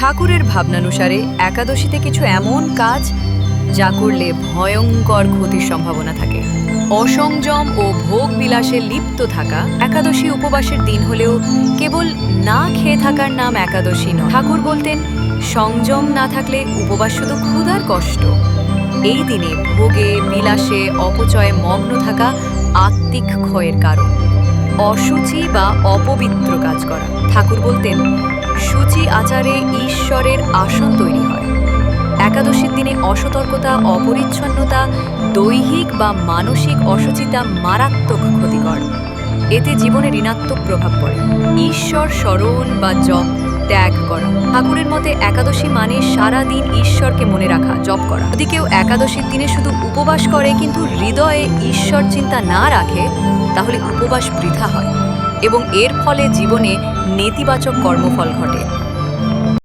ঠাকুরের ভাবনানুসারে একাদশীতে কিছু এমন কাজ যা করলে ভয়ঙ্কর ক্ষতির সম্ভাবনা থাকে। অসংযম ও ভোগ বিলাসে লিপ্ত থাকা একাদশী উপবাসের দিন হলেও কেবল না খেয়ে থাকার নাম একাদশী নয়। ঠাকুর বলতেন, সংযম না থাকলে উপবাস শুধু ক্ষুধার কষ্ট। এই দিনে ভোগে, বিলাসে অপচয়ে মগ্ন থাকা আত্মিক ক্ষয়ের কারণ। অসুচি বা অপবিত্র কাজ করা। ঠাকুর বলতেন সূচি আচারে ঈশ্বরের আসন তৈরি হয়। একাদশীর দিনে অসতর্কতা, অপরিচ্ছন্নতা, দৈহিক বা মানসিক অসুচিতা মারাত্মক ক্ষতিকর। এতে জীবনে ঋণাত্মক প্রভাব পড়ে। ঈশ্বর স্মরণ বা জপ, ত্যাগ করা। ঠাকুরের মতে, একাদশী মানে সারা দিন ঈশ্বরকে মনে রাখা, জপ করা। যদি কেউ একাদশীর দিনে শুধু উপবাস করে, কিন্তু হৃদয়ে ঈশ্বর চিন্তা না রাখে, তাহলে উপবাস বৃথা হয়। এবং এর ফলে জীবনে নেতিবাচক কর্মফল ঘটে।